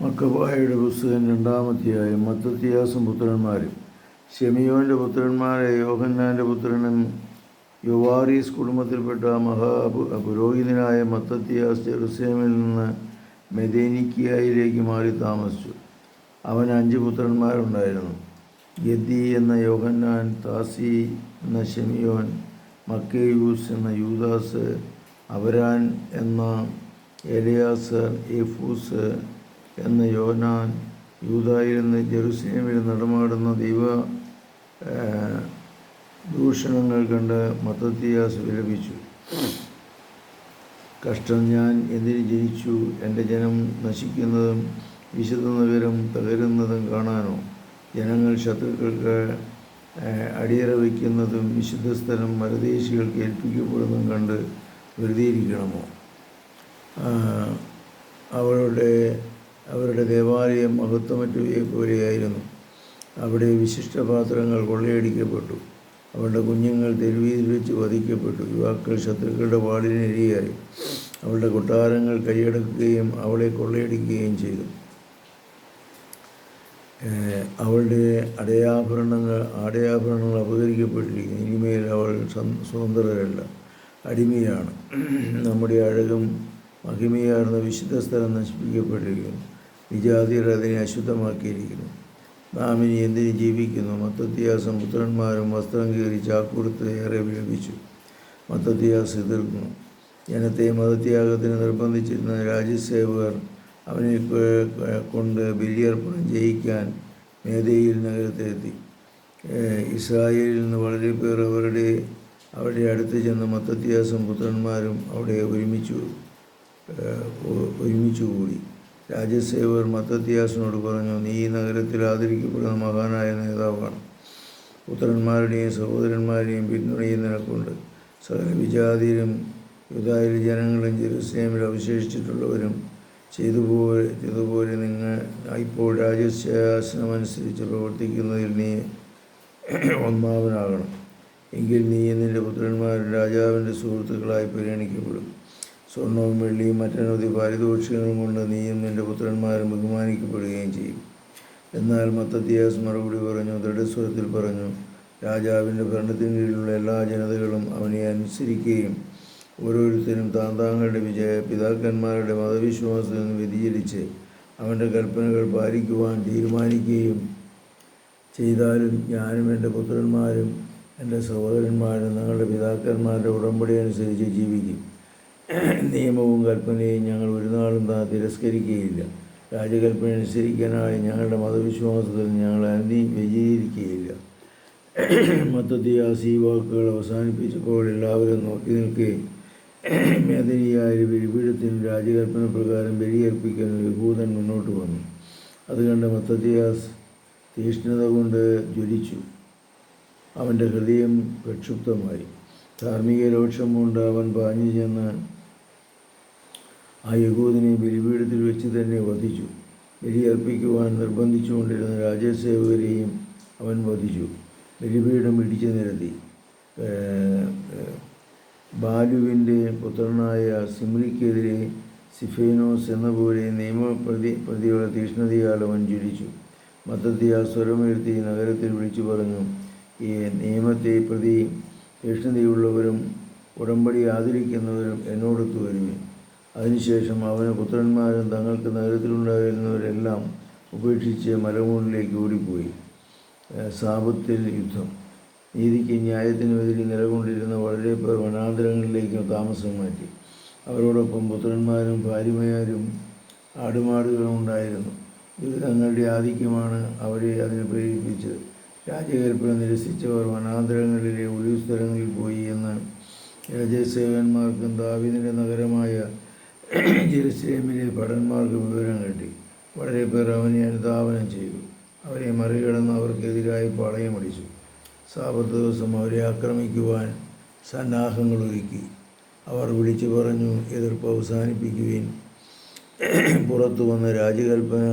മക്കബായയുടെ പുസ്തകം രണ്ടാമധ്യായം മത്തത്തിയാസും പുത്രന്മാരും. ഷെമിയോന്റെ പുത്രന്മാരെ യോഹന്നാന്റെ പുത്രനും യുവാറീസ് കുടുംബത്തിൽപ്പെട്ട മഹാ പുരോഹിതനായ മത്തത്തിയാസ് ജെറുസലേമിൽ നിന്ന് മെദേനിക്കിയായിലേക്ക് മാറി താമസിച്ചു. അവന് അഞ്ച് പുത്രന്മാരുണ്ടായിരുന്നു. ഗദ്ദി എന്ന യോഹന്നാൻ താസി എന്ന ഷെമിയോൻ മക്കേയൂസ് എന്ന യൂദാസ് അവരാൻ എന്ന എലിയാസർ എഫൂസ് എന്ന യോനാൻ യൂതായിൽ നിന്ന് ജെറുസലേമിൽ നടമാടുന്ന ദൈവ ദൂഷണങ്ങൾ കണ്ട് മത്തത്തിയാസ് വിലപിച്ചു. കഷ്ടം ഞാൻ എന്തിനു ജനിച്ചു? എന്റെ ജനം നശിക്കുന്നതും വിശുദ്ധ നഗരം തകരുന്നതും കാണാനോ? ജനങ്ങൾ ശത്രുക്കൾക്ക് അടിയറ വയ്ക്കുന്നതും വിശുദ്ധ സ്ഥലം മരദേശികൾക്ക് ഏൽപ്പിക്കപ്പെടുന്നതും കണ്ട് വെറുതെയിരിക്കണമോ? ആ, അവരുടെ ദേവാലയം മഹത്വമറ്റു പോലെയായിരുന്നു അവിടെ വിശിഷ്ട പാത്രങ്ങൾ കൊള്ളയടിക്കപ്പെട്ടു. അവരുടെ കുഞ്ഞുങ്ങൾ തെരുവീതിൽ വെച്ച് വധിക്കപ്പെട്ടു. യുവാക്കൾ ശത്രുക്കളുടെ വാളിനിരയായി അവളുടെ കൊട്ടാരങ്ങൾ കൈയടക്കുകയും അവളെ കൊള്ളയടിക്കുകയും ചെയ്തു. അവളുടെ അടയാഭരണങ്ങൾ ആടയാഭരണങ്ങൾ അപകരിക്കപ്പെട്ടിരിക്കുന്നു. ഇനിമേൽ അവൾ സ്വ- സ്വതന്ത്രരല്ല. അടിമയാണ്. നമ്മുടെ അഴകും മഹിമയാർന്ന വിശുദ്ധ സ്ഥലം നശിപ്പിക്കപ്പെട്ടിരിക്കുന്നു. വിജാതിയർ അതിനെ അശുദ്ധമാക്കിയിരിക്കുന്നു. നാം ഇനി എന്തിനു ജീവിക്കുന്നു? മത്തത്യാസം പുത്രന്മാരും വസ്ത്രം കീറി ചാക്കുടുത്ത് ഏറെ വിലപിച്ചു മത്തത്യാസ് എതിർക്കുന്നു ജനത്തെ മതത്യാഗത്തിന് നിർബന്ധിച്ചിരുന്ന രാജ്യസേവകർ അവനെ കൊണ്ട് ബലിയർപ്പണം ജയിക്കാൻ മേധയിൽ നഗരത്തിലെത്തി. ഇസ്രായേലിൽ നിന്ന് വളരെ പേർ അവരുടെ അവരുടെ അടുത്ത് ചെന്ന് മത്തത്യാസം പുത്രന്മാരും അവിടെ ഒരുമിച്ചു ഒരുമിച്ചു കൂടി. രാജസേവർ മത്തത്യാസിനോട് പറഞ്ഞു നീ ഈ നഗരത്തിൽ ആദരിക്കപ്പെടുന്ന മഹാനായ നേതാവാണ്. പുത്രന്മാരുടെയും സഹോദരന്മാരുടെയും പിന്തുണയും നിനക്കുണ്ട്. സകല വിജാതിരും യുദായിലെ ജനങ്ങളും ജെറുസലേമിൽ അവശേഷിച്ചിട്ടുള്ളവരും ചെയ്തു പോലെ ചെയ്തുപോലെ നിങ്ങൾ ഇപ്പോൾ രാജശാസനമനുസരിച്ച് പ്രവർത്തിക്കുന്നതിൽ നീ ഒന്നാമനാകണം. എങ്കിൽ നീ നിന്റെ പുത്രന്മാരും രാജാവിന്റെ സുഹൃത്തുക്കളായി പരിഗണിക്കപ്പെടും. സ്വർണവും വെള്ളിയും മറ്റനവധി പാരിതോഷികളും കൊണ്ട് നീയും നിന്റെ പുത്രന്മാരും ബഹുമാനിക്കപ്പെടുകയും ചെയ്യും. എന്നാൽ മത്തത്തിയാസ് മറുപടി പറഞ്ഞു ദൃഢസ്വരത്തിൽ പറഞ്ഞു രാജാവിന്റെ ഭരണത്തിന് കീഴിലുള്ള എല്ലാ ജനതകളും അവനെ അനുസരിക്കുകയും ഓരോരുത്തരും താൻ താങ്കളുടെ വിജയ പിതാക്കന്മാരുടെ മതവിശ്വാസത്തിൽ നിന്ന് വ്യതിചരിച്ച് അവന്റെ കൽപ്പനകൾ പാലിക്കുവാൻ തീരുമാനിക്കുകയും ചെയ്താലും ഞാനും എന്റെ പുത്രന്മാരും എന്റെ സഹോദരന്മാരും ഞങ്ങളുടെ പിതാക്കന്മാരുടെ ഉടമ്പടി അനുസരിച്ച് ജീവിക്കും. നിയമവും കൽപ്പനയും ഞങ്ങൾ ഒരു നാളും തിരസ്കരിക്കുകയില്ല. രാജകൽപ്പന അനുസരിക്കാനായി ഞങ്ങളുടെ മതവിശ്വാസത്തിൽ ഞങ്ങൾ അന്തി വ്യതിചരിക്കുകയില്ല ആ സീ വാക്കുകൾ അവസാനിപ്പിച്ചപ്പോൾ എല്ലാവരും നോക്കി നിൽക്കുകയും മേദനിയായ ബലിപീഠത്തിന് രാജകൽപ്പന പ്രകാരം ബലിയർപ്പിക്കാൻ യഹൂദൻ മുന്നോട്ട് വന്നു. അത് കണ്ട് തീഷ്ണത കൊണ്ട് ജ്വലിച്ചു. അവന്റെ ഹൃദയം പ്രക്ഷുബ്ധമായി. ധാർമ്മിക രോക്ഷം കൊണ്ട് അവൻ പാഞ്ഞു ചെന്ന് ആ യഹൂദിനെ ബലിപീഠത്തിൽ വെച്ച് തന്നെ വധിച്ചു. ബലിയർപ്പിക്കുവാൻ നിർബന്ധിച്ചുകൊണ്ടിരുന്ന രാജസേവകരെയും അവൻ വധിച്ചു. ബലിപീഠം ഇടിച്ചു നിരത്തി. ബാലുവിന്റെ പുത്രനായ സിമ്രിക്കെതിരെ സിഫേനോസ് എന്ന പോലെ നിയമപ്രതി പ്രതിയുടെ തീഷ്ണതയാൽ അവൻ ജ്വലിച്ചു. മത്തത്തി ആ സ്വരമുയർത്തി നഗരത്തിൽ വിളിച്ചു പറഞ്ഞു ഈ നിയമത്തെ പ്രതി തീഷ്ണതയുള്ളവരും ഉടമ്പടി ആദരിക്കുന്നവരും എന്നോടൊത്തു വരുമേ അതിനുശേഷം അവന് പുത്രന്മാരും തങ്ങൾക്ക് നഗരത്തിലുണ്ടായിരുന്നവരെല്ലാം ഉപേക്ഷിച്ച് മലമുകളിലേക്ക് ഓടിപ്പോയി. സാപത്തിൽ യുദ്ധം. നീതിക്ക് ന്യായത്തിനുമെതിരെ നിലകൊണ്ടിരുന്ന വളരെ പേർ വനാന്തരങ്ങളിലേക്ക് താമസം മാറ്റി. അവരോടൊപ്പം പുത്രന്മാരും ഭാര്യമാരും ആടുമാടുകളും ഉണ്ടായിരുന്നു. ദുരിതങ്ങളുടെ ആധിക്യമാണ് അവരെ അതിന് പ്രേരിപ്പിച്ചത്. രാജകൽപ്പന നിരസിച്ചവർ വനാന്തരങ്ങളിലെ ഒഴിവു സ്ഥലങ്ങളിൽ പോയി എന്ന് രാജസേവന്മാർക്കും ദാവിദിന്റെ നഗരമായ ജെറുസലേമിലെ ഭടന്മാർക്ക് വിവരം കിട്ടി വളരെ പേർ അവനെ അനുധാവനം ചെയ്തു. അവരെ മറികടന്ന് അവർക്കെതിരായി പാളയമടിച്ചു സാപത്ത് ദിവസം അവരെ ആക്രമിക്കുവാൻ സന്നാഹങ്ങൾ ഒരുക്കി. അവർ വിളിച്ചു പറഞ്ഞു എതിർപ്പ് അവസാനിപ്പിക്കുകയും പുറത്തു വന്ന രാജകൽപ്പന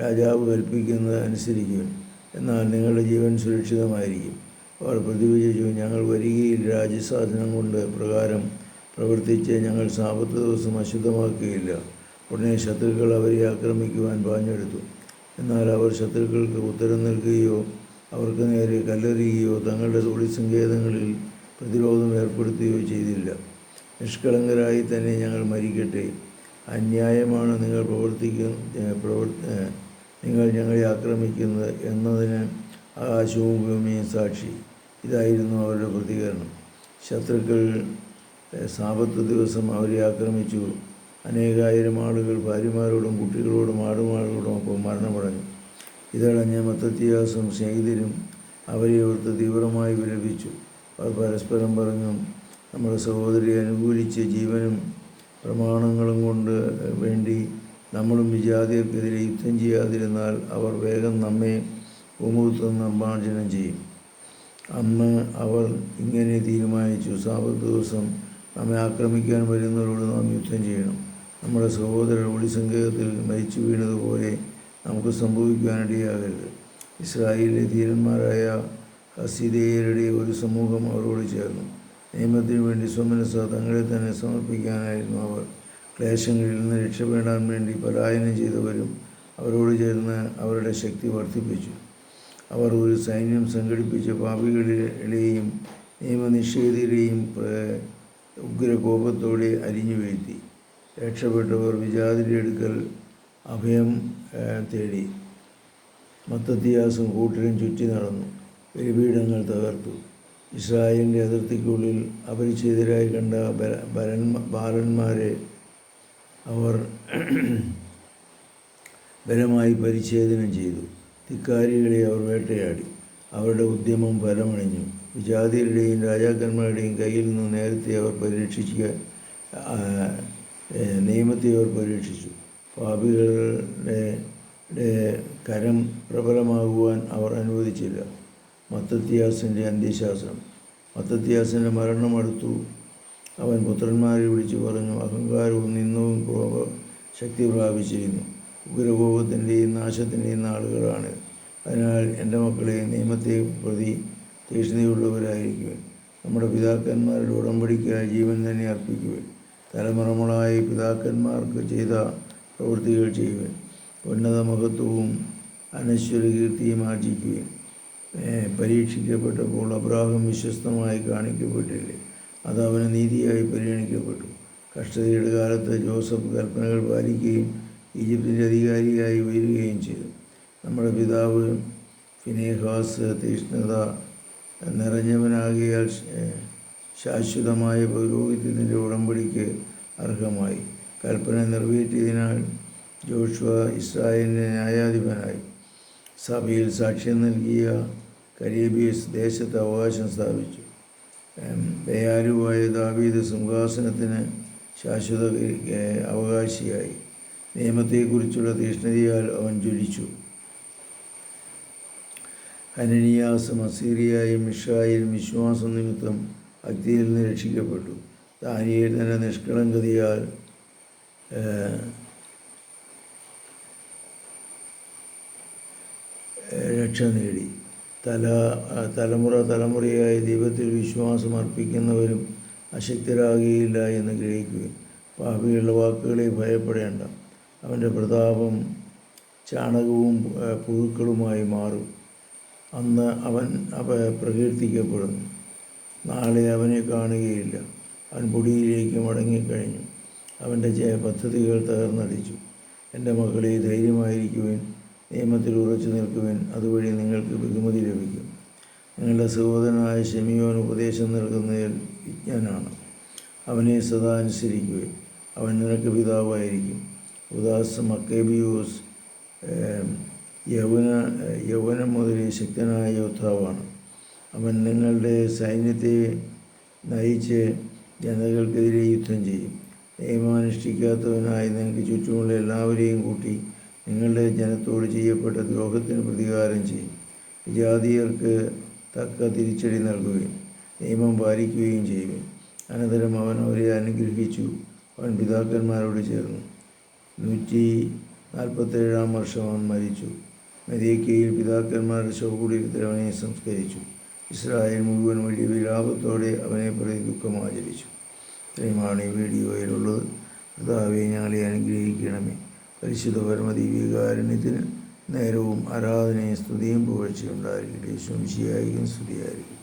രാജാവ് കൽപ്പിക്കുന്നത് അനുസരിക്കും എന്നാൽ നിങ്ങളുടെ ജീവൻ സുരക്ഷിതമായിരിക്കും. അവർ പ്രതിവിചിച്ചു ഞങ്ങൾ വരികയിൽ രാജ്യസാധനം കൊണ്ട് പ്രകാരം പ്രവർത്തിച്ച് ഞങ്ങൾ സാപത്ത് ദിവസം അശുദ്ധമാക്കുകയില്ല. ഉടനെ ശത്രുക്കൾ അവരെ ആക്രമിക്കുവാൻ പാഞ്ഞെടുത്തു. എന്നാൽ അവർ ശത്രുക്കൾക്ക് ഉത്തരം നൽകുകയോ അവർക്ക് നേരെ കല്ലെറിയുകയോ തങ്ങളുടെ തൊഴിൽ സങ്കേതങ്ങളിൽ പ്രതിരോധം ഏർപ്പെടുത്തുകയോ ചെയ്തില്ല. നിഷ്കളങ്കരായി തന്നെ ഞങ്ങൾ മരിക്കട്ടെ. അന്യായമാണ് നിങ്ങൾ പ്രവർത്തിക്കുന്ന പ്രവർത്തി നിങ്ങൾ ഞങ്ങളെ ആക്രമിക്കുന്നത് എന്നതിന് ആകാശവും ഭൂമിയും സാക്ഷി. ഇതായിരുന്നു അവരുടെ പ്രതികരണം. ശത്രുക്കൾ സാപത്ത് ദിവസം അവരെ ആക്രമിച്ചു. അനേകായിരം ആളുകൾ ഭാര്യമാരോടും കുട്ടികളോടും ആടുമാടുകളോടും ഒപ്പം മരണമടഞ്ഞു. ഇതടഞ്ഞ മത്തത്യാസും സ്നേഹിതരും അവരെ ഓർത്ത് തീവ്രമായി വിലപിച്ചു. അവർ പരസ്പരം പറഞ്ഞു നമ്മുടെ സഹോദരിയെ അനുകൂലിച്ച് ജീവനും പ്രമാണങ്ങളും കൊണ്ട് വേണ്ടി നമ്മളും വിജാതിയർക്കെതിരെ യുദ്ധം ചെയ്യാതിരുന്നാൽ അവർ വേഗം നമ്മെ ഭൂമുഖത്ത് നിർമ്മാർജനം ചെയ്യും. അന്ന് അവർ ഇങ്ങനെ തീരുമാനിച്ചു. സാപത്ത് ദിവസം നമ്മെ ആക്രമിക്കാൻ വരുന്നവരോട് നാം യുദ്ധം ചെയ്യണം. നമ്മുടെ സഹോദരർ ഒളിസങ്കേതത്തിൽ മരിച്ചു വീണതുപോലെ നമുക്ക് സംഭവിക്കാനിടയാകരുത്. ഇസ്രായേലിലെ ധീരന്മാരായ ഹസീദേയരുടെ ഒരു സമൂഹം അവരോട് ചേർന്നു. നിയമത്തിന് വേണ്ടി സ്വമനസ തങ്ങളെ തന്നെ സമർപ്പിക്കാനായിരുന്നു അവർ. ക്ലേശങ്ങളിൽ നിന്ന് രക്ഷപ്പെടാൻ വേണ്ടി പലായനം ചെയ്തവരും അവരോട് ചേർന്ന് അവരുടെ ശക്തി വർദ്ധിപ്പിച്ചു. അവർ ഒരു സൈന്യം സംഘടിപ്പിച്ച് പാപികളിലെയും നിയമനിഷേധിയുടെയും ഉഗ്രകോപത്തോടെ അരിഞ്ഞു വീഴ്ത്തി. രക്ഷപ്പെട്ടവർ വിജാതിന്റെ അടുക്കൽ അഭയം തേടി. മത്തത്തിയാസും കൂട്ടരും ചുറ്റി നടന്നു. ബലിപീഠങ്ങൾ തകർത്തു. ഇസ്രായേലിന്റെ അതിർത്തിക്കുള്ളിൽ അപരിചിതരായി കണ്ട ബല- ബലന്മ ബാലന്മാരെ അവർ ബലമായി പരിച്ഛേദനം ചെയ്തു. ധിക്കാരികളെ അവർ വേട്ടയാടി. അവരുടെ ഉദ്യമം ഫലമണിഞ്ഞു. വിജാതിയരുടെയും രാജാക്കന്മാരുടെയും കയ്യിൽ നിന്ന് നേരത്തെ അവർ പരീക്ഷിക്കുക നിയമത്തെ അവർ പരീക്ഷിച്ചു പാപികളുടെ കരം പ്രബലമാകുവാൻ അവർ അനുവദിച്ചില്ല. മത്തത്യാസിന്റെ അന്ത്യശാസനം മത്തത്യാസിന്റെ മരണം അടുത്തു അവൻ പുത്രന്മാരെ വിളിച്ചു പറഞ്ഞു അഹങ്കാരവും നിന്നവും കോപ ശക്തി പ്രാപിച്ചിരുന്നു ഉഗ്രകോപത്തിന്റെയും നാശത്തിന്റെയും നാളുകളാണ്. അതിനാൽ എന്റെ മക്കളെ നിയമത്തെ പ്രതി തീക്ഷ്ണതയുള്ളവരായിരിക്കുവാൻ നമ്മുടെ പിതാക്കന്മാരുടെ ഉടമ്പടിക്കായി ജീവൻ തന്നെ അർപ്പിക്കുവാൻ തലമുറമുളായി പിതാക്കന്മാർക്ക് ചെയ്ത പ്രവൃത്തികൾ ചെയ്യുവാൻ ഉന്നത മഹത്വവും അനശ്വര കീർത്തിയും ആർജിക്കുവാൻ പരീക്ഷിക്കപ്പെട്ടപ്പോൾ അബ്രാഹം വിശ്വസ്തമായി കാണിക്കപ്പെട്ടില്ലേ? അത് അവന് നീതിയായി പരിഗണിക്കപ്പെട്ടു. കഷ്ടതയുടെ കാലത്ത് ജോസഫ് കൽപ്പനകൾ പാലിക്കുകയും ഈജിപ്തിന്റെ അധികാരിയായി ഉയരുകയും ചെയ്തു. നമ്മുടെ പിതാവ് ഫിനേഹാസ് തീഷ്ണത നിറഞ്ഞവനാകിയാൽ ശാശ്വതമായ പൗരോഹിത്യത്തിന്റെ ഉടമ്പടിക്ക് അർഹമായി. കൽപ്പന നിറവേറ്റിയതിനാൽ ജോഷുവ ഇസ്രായേലിന്റെ ന്യായാധിപനായി. സഭയിൽ സാക്ഷ്യം നൽകിയ കരീബിയസ് ദേശത്ത് അവകാശം സ്ഥാപിച്ചു. ദയാലുവായ ദാവീദ് സിംഹാസനത്തിന് ശാശ്വത അവകാശിയായി. നിയമത്തെക്കുറിച്ചുള്ള തീഷ്ണതയാൽ അവൻ ജ്വലിച്ചു. ഹനനിയാസ് അസീറിയായും മിഷായും വിശ്വാസം നിമിത്തം അഗ്നിയിൽ നിന്ന് രക്ഷിക്കപ്പെട്ടു. ദാനിയേൽ തന്നെ നിഷ്കളങ്കതയാൽ രക്ഷ നേടി. തല തലമുറ തലമുറയായി ദൈവത്തിൽ വിശ്വാസം അർപ്പിക്കുന്നവരും അശക്തരാകുകയില്ല എന്ന് ഗ്രഹിക്കുകയും പാപികളുടെ വാക്കുകളെ ഭയപ്പെടേണ്ട. അവന്റെ പ്രതാപം ചാണകവും പുഴുക്കളുമായി മാറും. അന്ന് അവൻ അവ പ്രകീർത്തിക്കപ്പെടുന്നു. നാളെ അവനെ കാണുകയില്ല. അവൻ പൊടിയിലേക്ക് മടങ്ങിക്കഴിഞ്ഞു. അവന്റെ ജയ പദ്ധതികൾ തകർന്നടിച്ചു. എന്റെ മക്കളെ ധൈര്യമായിരിക്കുവാൻ. നിയമത്തിൽ ഉറച്ചു നിൽക്കുവാൻ. അതുവഴി നിങ്ങൾക്ക് ബഹുമതി ലഭിക്കും. നിങ്ങളുടെ സഹോദരനായ ഷെമിയോൻ ഉപദേശം നൽകുന്നതിൽ വിജ്ഞാനാണ്. അവനെ സദാ അനുസരിക്കുവിൻ. അവൻ നിനക്ക് പിതാവായിരിക്കും. ഉദാസ് മക്കേബിയൂസ് യൗവന യൗവനം മുതലേ ശക്തനായ യോദ്ധാവാണ്. അവൻ നിങ്ങളുടെ സൈന്യത്തെ നയിച്ച് ജനതകൾക്കെതിരെ യുദ്ധം ചെയ്യും. നിയമാനുഷ്ഠിക്കാത്തവനായി നിങ്ങൾക്ക് ചുറ്റുമുള്ള എല്ലാവരെയും കൂട്ടി നിങ്ങളുടെ ജനത്തോട് ചെയ്യപ്പെട്ട ദ്രോഹത്തിന് പ്രതികാരം ചെയ്യും. വിജാതീയർക്ക് തക്ക തിരിച്ചടി നൽകുകയും നിയമം പാലിക്കുകയും ചെയ്യും അനന്തരം അവൻ അവരെ അനുഗ്രഹിച്ചു. അവൻ പിതാക്കന്മാരോട് ചേർന്നു. നൂറ്റി നാൽപ്പത്തേഴാം വർഷം അവൻ മരിച്ചു. മെരീക്കയിൽ പിതാക്കന്മാരുടെ ശവകുടീരത്തിൽ അവനെ സംസ്കരിച്ചു. ഇസ്രായേൽ മുഴുവൻ വലിയ വിലാപത്തോടെ അവനെ പ്രതി ദുഃഖം ആചരിച്ചു. ഇത്രയുമാണ് ഈ വീഡിയോയിലുള്ളത്. കർത്താവെ ഞങ്ങളെ അനുഗ്രഹിക്കണമേ. പരിശുദ്ധ പരമദീവികാരുണ്യത്തിന് നേരവും ആരാധനയും സ്തുതിയും പുകഴ്ചയുണ്ടായിരിക്കട്ടെ ശംശിയായിരിക്കും സ്തുതിയായിരിക്കും.